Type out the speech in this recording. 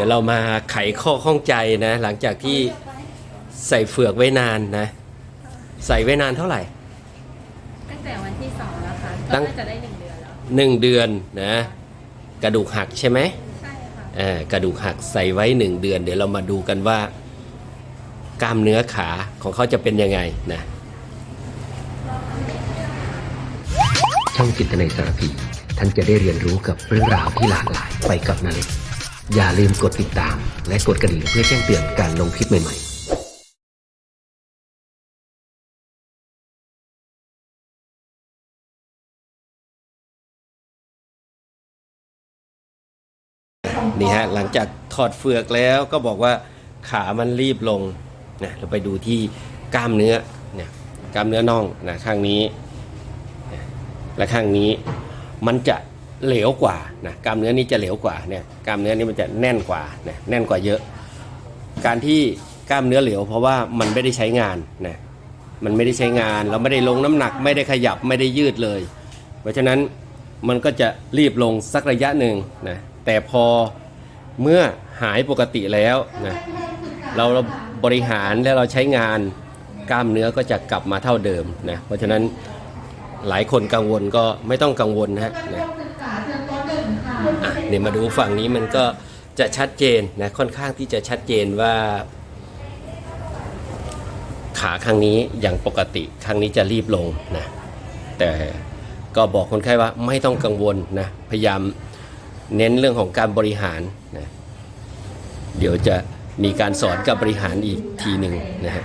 ดี๋ยวเรามาไขข้อข้องใจนะ หลังจากที่ใส่เฟือกไว้นานนะ ใส่ไว้นานเท่าไหร่ ตั้งแต่วันที่สองแล้วค่ะตั้ก็งน่าจะได้หนึ่งเดือนแล้วหนึ่งเดือนนะ กระดูกหักใช่ไหมใช่ค่ะอ่ากระดูกหักใส่ไว้หนึ่งเดือน เดี๋ยวเรามาดูกันว่า กล้ามเนื้อขาของเขาจะเป็นยังไงนะช่องจิตในสารพีท่านจะได้เรียนรู้กับเรื่องราวที่หลากหลายไปกับนาเล็ก อย่าลืมกดติดตาม และกดกระดิ่งเพื่อแจ้งเตือนการลงคลิปใหม่ๆนี่ฮะหลังจากถอดเฟือกแล้วก็บอกว่าขามันรีบลงนะเราไปดูที่กล้ามเนื้อเนี่ยกล้ามเนื้อน่องนะข้างนี้นะและข้างนี้มันจะ เหลวกว่านะกล้ามเนื้อนี้จะเหลวกว่าเนี่ยกล้ามเนื้อนี้มันจะแน่นกว่านะแน่นกว่าเยอะ การที่กล้ามเนื้อเหลวเพราะว่ามันไม่ได้ใช้งานนะมันไม่ได้ใช้งานเราไม่ได้ลงน้ำหนักไม่ได้ขยับไม่ได้ยืดเลย เพราะฉะนั้นมันก็จะรีบลงสักระยะหนึ่งนะแต่พอเมื่อหายปกติแล้วนะเราบริหารและเราใช้งานกล้ามเนื้อก็จะกลับมาเท่าเดิมนะเพราะฉะนั้นหลายคนกังวลก็ไม่ต้องกังวลนะฮะนะ อะเดี๋ยวมาดูฝั่งนี้มันก็จะชัดเจนนะค่อนข้างที่จะชัดเจนว่า ขาข้างนี้อย่างปกติข้างนี้จะรีบลงนะแต่ก็บอกคนไข้ว่าไม่ต้องกังวลนะพยายามเน้นเรื่องของการบริหารนะเดี๋ยวจะมีการสอนกับบริหารอีกทีหนึ่งนะฮะ